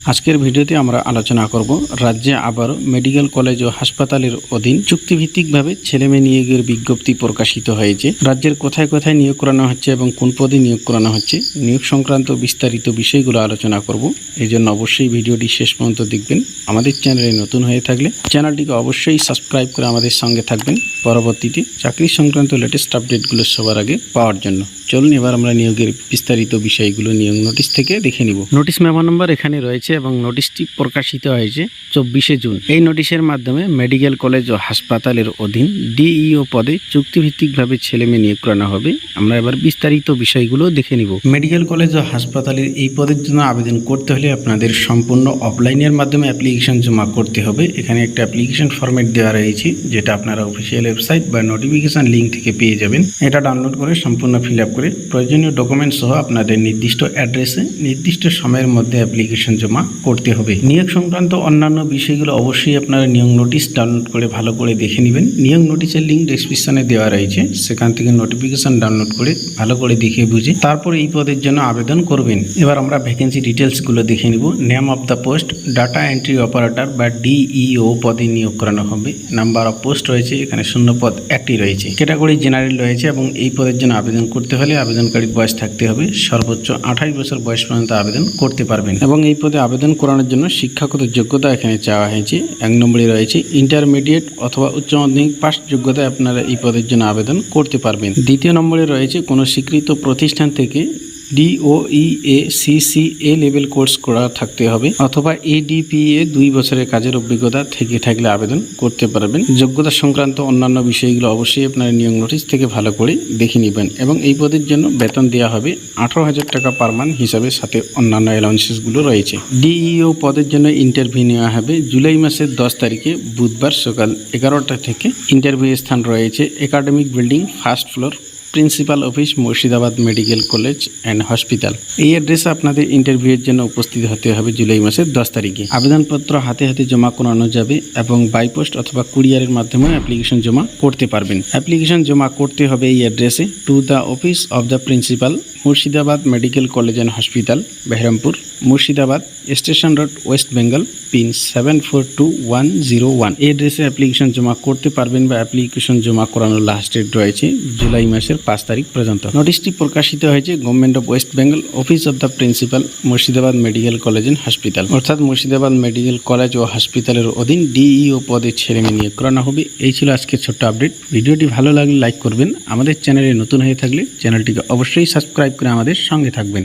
আজকের ভিডিওতে আমরা আলোচনা করব রাজ্যে আবারও মেডিকেল কলেজ ও হাসপাতালের অধীন চুক্তিভিত্তিকভাবে ছেলেমেয়ে নিয়োগের বিজ্ঞপ্তি প্রকাশিত হয়েছে। রাজ্যের কোথায় কোথায় নিয়োগ করানো হচ্ছে এবং কোন পদে নিয়োগ করানো হচ্ছে, নিয়োগ সংক্রান্ত বিস্তারিত বিষয়গুলো আলোচনা করব। এই জন্য অবশ্যই ভিডিওটি শেষ পর্যন্ত দেখবেন। আমাদের চ্যানেলে নতুন হয়ে থাকলে চ্যানেলটিকে অবশ্যই সাবস্ক্রাইব করে আমাদের সঙ্গে থাকবেন। পরবর্তীতে চাকরি সংক্রান্ত লেটেস্ট আপডেটগুলো সবার আগে পাওয়ার জন্য। চলুন এবার আমরা নিয়োগের বিস্তারিত বিষয়গুলো, নিয়োগ নোটিশ থেকে দেখে নিব। নোটিশ মেমো নম্বর এখানে রয়েছে। এবং নোটিশটি প্রকাশিত হয়েছে চব্বিশে জুন। এই নোটিশের মাধ্যমে মেডিকেল কলেজ ও হাসপাতালের অধীন ডিইও পদে চুক্তিভিত্তিকভাবে ছেলে মেয়ে নিয়োগ করানো হবে। আমরা এবার বিস্তারিত বিষয়গুলো দেখে নিব। মেডিকেল কলেজ ও হাসপাতালের এই পদের জন্য আবেদন করতে হলে আপনাদের সম্পূর্ণ অফলাইনের মাধ্যমে অ্যাপ্লিকেশন জমা করতে হবে। এখানে একটা অ্যাপ্লিকেশন ফরম্যাট দেওয়া রয়েছে, যেটা আপনারা অফিসিয়াল ওয়েবসাইট বা নোটিফিকেশন লিঙ্ক থেকে পেয়ে যাবেন। এটা ডাউনলোড করে সম্পূর্ণ ফিল আপ করে প্রয়োজনীয় ডকুমেন্ট সহ আপনাদের নির্দিষ্ট অ্যাড্রেসে নির্দিষ্ট সময়ের মধ্যে অ্যাপ্লিকেশন জমা করতে হবে। নিয়োগ সংক্রান্ত অন্যান্য বিষয়গুলো অবশ্যই আপনারা নিয়োগ নোটিশ ডাউনলোড করে ভালো করে দেখে নেবেন। নিয়োগ নোটিশের লিঙ্ক ডেসক্রিপশনে দেওয়া রয়েছে। সেখান থেকে নোটিফিকেশন ডাউনলোড করে ভালো করে দেখে বুঝে তারপর এই পদের জন্য আবেদন করবেন। এবার আমরা ভ্যাকেন্সি ডিটেলসগুলো দেখে নিব। Name of the post data entry operator বা ডিইও পদে নিয়োগ করানো হবে। নাম্বার অফ পোস্ট রয়েছে, এখানে শূন্য পদ একটি রয়েছে। ক্যাটাগরি জেনারেল রয়েছে এবং এই পদের জন্য আবেদন করতে হলে আবেদনকারীর বয়স থাকতে হবে। সর্বোচ্চ আঠাশ বছর বয়স পর্যন্ত আবেদন করতে পারবেন। এবং এই পদে আবেদন করানোর জন্য শিক্ষাগত যোগ্যতা এখানে চাওয়া হয়েছে। এক নম্বরে রয়েছে ইন্টারমিডিয়েট অথবা উচ্চ মাধ্যমিক পাস যোগ্যতায় আপনারা এই পদের জন্য আবেদন করতে পারবেন। দ্বিতীয় নম্বরে রয়েছে কোনো স্বীকৃত প্রতিষ্ঠান থেকে ডিওইএ সিসিএ লেভেল কোর্স করা থাকতে হবে, অথবা এডিপিএ দুই বছরের কাজের অভিজ্ঞতা থেকে থাকলে আবেদন করতে পারবেন। যোগ্যতা সংক্রান্ত অন্যান্য বিষয়গুলো অবশ্যই আপনার নিয়োগ নোটিশ থেকে ভালো করে দেখে নেবেন এবং এই পদের জন্য বেতন দেওয়া হবে আঠারো হাজার টাকা পার মান্থ হিসাবে, সাথে অন্যান্য অ্যালাউন্সেসগুলো রয়েছে। ডিইও পদের জন্য ইন্টারভিউ নেওয়া হবে জুলাই মাসের দশ তারিখে, বুধবার সকাল এগারোটা থেকে ইন্টারভিউ স্থান রয়েছে academic building first floor principal office Murshidabad medical college and hospital. এই অ্যাড্রেসে আপনাদের ইন্টারভিউয়ের জন্য উপস্থিত হতে হবে জুলাই মাসের দশ তারিখে। আবেদনপত্র হাতে হাতে জমা করানো যাবে এবং বাইপোস্ট অথবা কুরিয়ারের মাধ্যমে অ্যাপ্লিকেশন জমা করতে পারবেন। অ্যাপ্লিকেশন জমা করতে হবে এই অ্যাড্রেসে। To the office of the principal Murshidabad medical college and hospital, Berhampore. Murshidabad, station road, West Bengal, pin seven four two one zero one এই অ্যাড্রেসে অ্যাপ্লিকেশন জমা করতে পারবেন বা অ্যাপ্লিকেশন জমা করানোর লাস্ট ডেট রয়েছে জুলাই মাসের পাঁচ তারিখ পর্যন্ত। নোটিশটি প্রকাশিত হয়েছে government of West Bengal office of the principal Murshidabad medical college and hospital অর্থাৎ মুর্শিদাবাদ মেডিকেল কলেজ ও হসপিটালের অধীন ডিইও পদে ছেলে মেয়ে নিয়োগ করানো হবে। এই ছিল আজকের ছোট্ট আপডেট ভিডিওটি ভালো লাগলে লাইক করবেন। আমাদের চ্যানেলে নতুন হয়ে থাকলে চ্যানেলটিকে অবশ্যই সাবস্ক্রাইব করে আমাদের সঙ্গে থাকবেন।